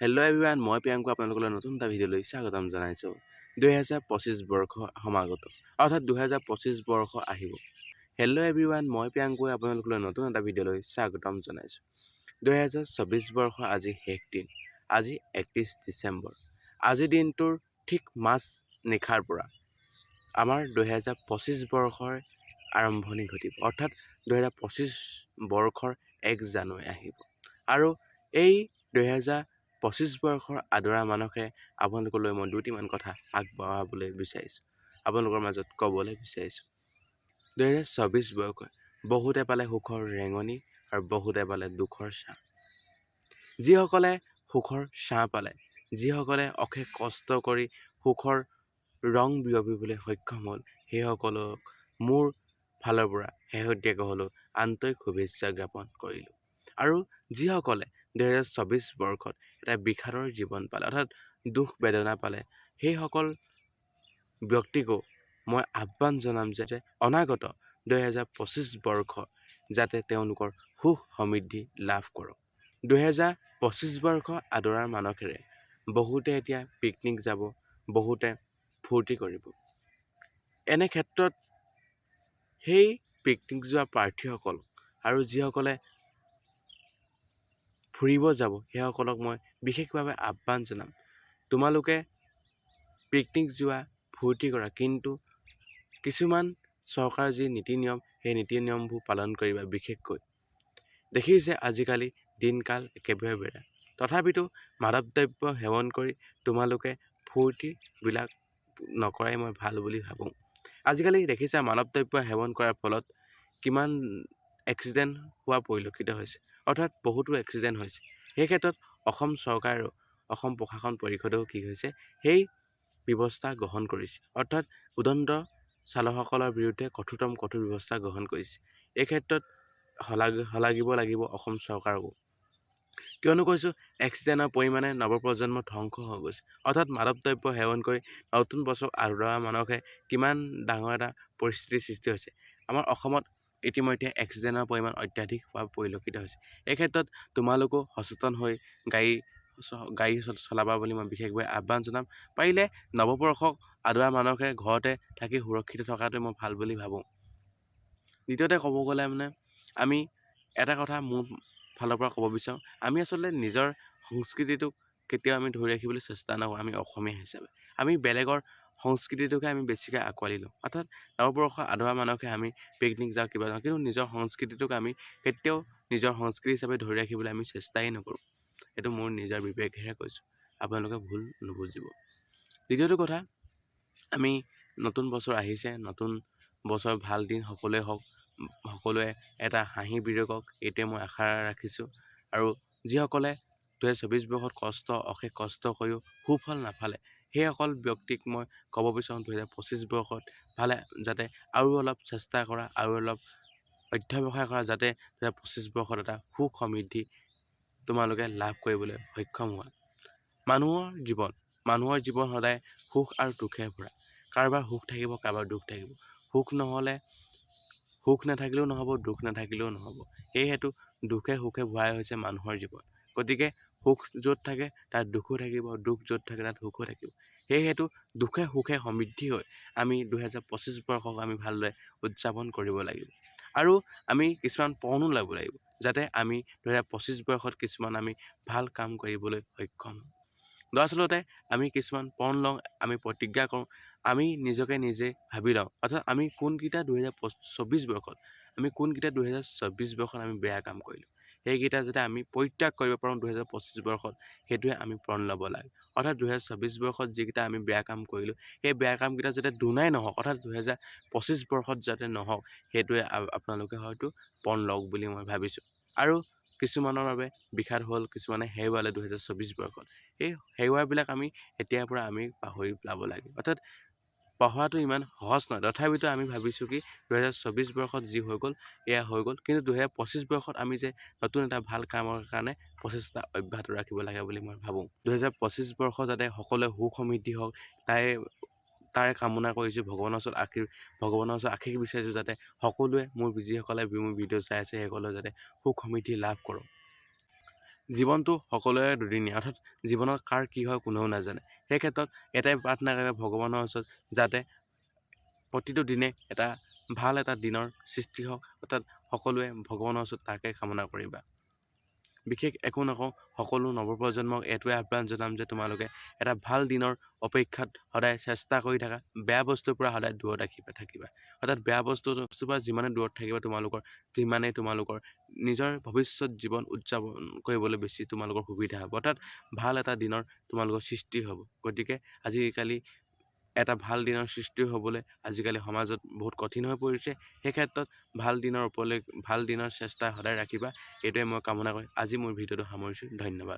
Hello everyone মই প্ৰিয়াংকু আপোনালোকলৈ নতুন এটা ভিডিঅ'লৈ স্বাগতম জনাইছোঁ। দুহেজাৰ পঁচিছ বৰ্ষ সমাগত অৰ্থাৎ দুহেজাৰ পঁচিছ বৰ্ষ আহিব। হেল্ল' এভৰিৱান মই প্ৰিয়াংকুৱে আপোনালোকলৈ নতুন এটা ভিডিঅ'লৈ স্বাগতম জনাইছোঁ। দুহেজাৰ চৌবিছ বৰ্ষ আজি শেষ দিন আজি একত্ৰিছ ডিচেম্বৰ। আজিৰ দিনটোৰ ঠিক মাজ নিশাৰ পৰা আমাৰ দুহেজাৰ পঁচিছ বৰ্ষৰ আৰম্ভণি ঘটিব অৰ্থাৎ দুহেজাৰ পঁচিছ বৰ্ষৰ এক জানুৱাৰী আহিব। আৰু এই দুহেজাৰ পঁচিছ বৰ্ষৰ আদৰা মানসে আপোনালোকলৈ মই দুটিমান কথা আগবঢ়াবলৈ বিচাৰিছোঁ। আপোনালোকৰ মাজত ক'বলৈ বিচাৰিছোঁ। দুহেজাৰ চৌবিছ বৰ্ষই বহুতে পালে সুখৰ ৰেঙনি আৰু বহুতে পালে দুখৰ ছাঁ। যিসকলে সুখৰ ছাঁ পালে যিসকলে অশেষ কষ্ট কৰি সুখৰ ৰং বিয়পিবলৈ সক্ষম হ'ল সেইসকলক মোৰ ফালৰ পৰা শেহতীয়াকৈ হ'লেও আন্তৰিক শুভেচ্ছা জ্ঞাপন কৰিলোঁ। আৰু যিসকলে দুহেজাৰ চৌবিছ বৰ্ষত এটা বিষাদৰ জীৱন পালে অৰ্থাৎ দুখ বেদনা পালে। সেইসকল ব্যক্তিকো মই আহ্বান জনাম যে অনাগত দুহেজাৰ পঁচিছ বৰ্ষ যাতে তেওঁলোকৰ সুখ সমৃদ্ধি লাভ কৰক। দুহেজাৰ পঁচিছ বৰ্ষ আদৰাৰ মানসেৰে বহুতে এতিয়া পিকনিক যাব বহুতে ফূৰ্তি কৰিব। এনে ক্ষেত্ৰত সেই পিকনিক যোৱা প্ৰাৰ্থীসকল আৰু যিসকলে ফুৰিব যাব সেইসকলক মই বিশেষভাৱে আহ্বান জনাম। তোমালোকে পিকনিক যোৱা ফূৰ্তি কৰা কিন্তু কিছুমান চৰকাৰৰ যি নীতি নিয়ম সেই নীতি নিয়মবোৰ পালন কৰিবা বিশেষকৈ। দেখিছে আজিকালি দিনকাল একেবাৰে বেয়া। তথাপিতো মাদক দ্ৰব্য সেৱন কৰি তোমালোকে ফূৰ্তিবিলাক নকৰাই মই ভাল বুলি ভাবোঁ। আজিকালি দেখিছা মানৱ দ্ৰব্য সেৱন কৰাৰ ফলত কিমান এক্সিডেণ্ট হোৱা পৰিলক্ষিত হৈছে। অৰ্থাৎ বহুতো এক্সিডেণ্ট হৈছে। সেই ক্ষেত্ৰত অসম চৰকাৰ আৰু অসম প্ৰশাসন পৰিষদেও কি হৈছে সেই ব্যৱস্থা গ্ৰহণ কৰিছে। অৰ্থাৎ উদণ্ড চালকসকলৰ বিৰুদ্ধে কঠোৰতম কঠোৰ ব্যৱস্থা গ্ৰহণ কৰিছে। এই ক্ষেত্ৰত শলাগ শলাগিব লাগিব অসম চৰকাৰকো। কিয়নো কৈছোঁ এক্সিডেণ্টৰ পৰিমাণে নৱপ্ৰজন্ম ধ্বংস হৈ গৈছে। অৰ্থাৎ মাদক দ্ৰব্য সেৱন কৰি নতুন বছৰ আদৰা মানসে কিমান ডাঙৰ এটা পৰিস্থিতিৰ সৃষ্টি হৈছে। আমাৰ অসমত ইতিমধ্যে এক্সিডেণ্টৰ পৰিমাণ অত্যাধিক হোৱা পৰিলক্ষিত হৈছে। এই ক্ষেত্ৰত তোমালোকো সচেতন হৈ গাড়ী গাড়ী চলাবা বুলি মই বিশেষভাৱে আহ্বান জনাম। পাৰিলে নৱবৰ্ষক আদৰা মানসে ঘৰতে থাকি সুৰক্ষিত থকাটোৱে মই ভাল বুলি ভাবোঁ। দ্বিতীয়তে ক'ব গ'লে মানে আমি এটা কথা মোৰ ফালৰ পৰা ক'ব বিচাৰোঁ আমি আচলতে নিজৰ সংস্কৃতিটোক কেতিয়াও আমি ধৰি ৰাখিবলৈ চেষ্টা নকৰোঁ আমি অসমীয়া হিচাপে। আমি বেলেগৰ সংস্কৃতিটোকে আমি বেছিকৈ আঁকোৱালি লওঁ। অৰ্থাৎ নৱবৰ্ষ আদৰা মানসে আমি পিকনিক যাওঁ কিবা যাওঁ কিন্তু নিজৰ সংস্কৃতিটোক আমি কেতিয়াও নিজৰ সংস্কৃতি হিচাপে ধৰি ৰাখিবলৈ আমি চেষ্টাই নকৰোঁ। এইটো মোৰ নিজৰ বিবেকেহে কৈছোঁ। আপোনালোকে ভুল নুবুজিব। দ্বিতীয়টো কথা আমি নতুন বছৰ আহিছে নতুন বছৰ ভাল দিন সকলোৱে হওক সকলোৱে এটা হাঁহি বিৰকক এইটোৱে মই আশা ৰাখিছোঁ। আৰু যিসকলে দুহেজাৰ চৌবিছ বৰ্ষত কষ্ট অশেষ কষ্ট কৰিও সুফল নাপালে সেইসকল ব্যক্তিক মই ক'ব বিচাৰোঁ দুহেজাৰ পঁচিছ বৰ্ষত ভালে যাতে আৰু অলপ চেষ্টা কৰা আৰু অলপ অধ্যৱসায় কৰা যাতে দুহেজাৰ পঁচিছ বৰ্ষত এটা সুখ সমৃদ্ধি তোমালোকে লাভ কৰিবলৈ সক্ষম হোৱা। মানুহৰ জীৱন মানুহৰ জীৱন সদায় সুখ আৰু দুখে ভৰা। কাৰোবাৰ সুখ থাকিব কাৰোবাৰ দুখ থাকিব। সুখ নহ'লে সুখ নাথাকিলেও নহ'ব দুখ নাথাকিলেও নহ'ব। সেয়েহেতু দুখে সুখে ভৰাই হৈছে মানুহৰ জীৱন। গতিকে সুখ য'ত থাকে তাত দুখো থাকিব দুখ য'ত থাকে তাত সুখো থাকিব। সেয়েহেতু দুখে সুখে সমৃদ্ধি হৈ আমি দুহেজাৰ পঁচিছ বৰ্ষক আমি ভালদৰে উদযাপন কৰিব লাগিব। আৰু আমি কিছুমান পণো ল'ব লাগিব যাতে আমি দুহেজাৰ পঁচিছ বৰ্ষত কিছুমান আমি ভাল কাম কৰিবলৈ সক্ষম হওঁ দৰাচলতে আমি কিছুমান পণ লওঁ আমি প্ৰতিজ্ঞা কৰোঁ আমি নিজকে নিজে ভাবি লওঁ অৰ্থাৎ আমি কোনকেইটা দুহেজাৰ চৌবিছ বৰ্ষত আমি কোনকেইটা দুহেজাৰ চৌবিছ বৰ্ষত আমি বেয়া কাম কৰিলোঁ। সেইকেইটা যাতে আমি পৰিত্যাগ কৰিব পাৰোঁ দুহেজাৰ পঁচিছ বৰ্ষত সেইটোৱে আমি পণ ল'ব লাগে। অৰ্থাৎ দুহেজাৰ চৌবিছ বৰ্ষত যিকেইটা আমি বেয়া কাম কৰিলোঁ সেই বেয়া কামকেইটা যাতে দুনাই নহওক অৰ্থাৎ দুহেজাৰ পঁচিছ বৰ্ষত যাতে নহওক সেইটোৱে আপোনালোকে হয়তো পণ লওক বুলি মই ভাবিছোঁ। আৰু কিছুমানৰ বাবে বিষাদ হ'ল কিছুমানে হেৰুৱালে দুহেজাৰ চৌবিছ বৰ্ষত। সেই হেৰুৱাবিলাক আমি এতিয়াৰ পৰা আমি পাহৰি পেলাব লাগে। অৰ্থাৎ পাহৰাটো ইমান সহজ নহয়। তথাপিতো আমি ভাবিছোঁ কি দুহেজাৰ চৌবিছ বৰ্ষত যি হৈ গ'ল এয়া হৈ গ'ল। কিন্তু দুহেজাৰ পঁচিছ বৰ্ষত আমি যে নতুন এটা ভাল কামৰ কাৰণে প্ৰচেষ্টা অব্যাহত ৰাখিব লাগে বুলি মই ভাবোঁ। দুহেজাৰ পঁচিছ বৰ্ষ যাতে সকলোৱে সুখ সমৃদ্ধি হওক তাই তাৰে কামনা কৰিছোঁ ভগৱানৰ ওচৰত আশীৰ ভগৱানৰ ওচৰত আশীষ বিচাৰিছোঁ যাতে সকলোৱে মোৰ যিসকলে মোৰ ভিডিঅ' চাই আছে সেইসকলে যাতে সুখ সমৃদ্ধি লাভ কৰক। জীৱনটো সকলোৰে দুদিনীয়া অৰ্থাৎ জীৱনত কাৰ কি হয় কোনেও নাজানে। সেই ক্ষেত্ৰত এটাই প্ৰাৰ্থনা কৰে ভগৱানৰ ওচৰত যাতে প্ৰতিটো দিনে এটা ভাল এটা দিনৰ সৃষ্টি হওক অৰ্থাৎ সকলোৱে ভগৱানৰ ওচৰত তাকে কামনা কৰিবা। বিশেষ একো নকওঁ সকলো নৱপ্ৰজন্মক এইটোৱে আহ্বান জনাম যে তোমালোকে এটা ভাল দিনৰ অপেক্ষাত সদায় চেষ্টা কৰি থাকা বেয়া বস্তুৰ পৰা সদায় দূৰত ৰাখিবা থাকিবা। অৰ্থাৎ বেয়া বস্তু পৰা যিমানে দূৰত থাকিবা তোমালোকৰ সিমানেই তোমালোকৰ নিজৰ ভৱিষ্যত জীৱন উদযাপন কৰিবলৈ বেছি তোমালোকৰ সুবিধা হ'ব। অৰ্থাৎ ভাল এটা দিনৰ তোমালোকৰ সৃষ্টি হ'ব। গতিকে আজিকালি এটা ভাল দিনৰ সৃষ্টি হ'বলৈ আজিকালি সমাজত বহুত কঠিন হৈ পৰিছে। সেই ক্ষেত্ৰত ভাল দিনৰ ওপৰলৈ ভাল দিনৰ চেষ্টা সদায় ৰাখিবা। এইটোৱে মই কামনা কৰি আজি মোৰ ভিডিঅ'টো সামৰিছোঁ। ধন্যবাদ।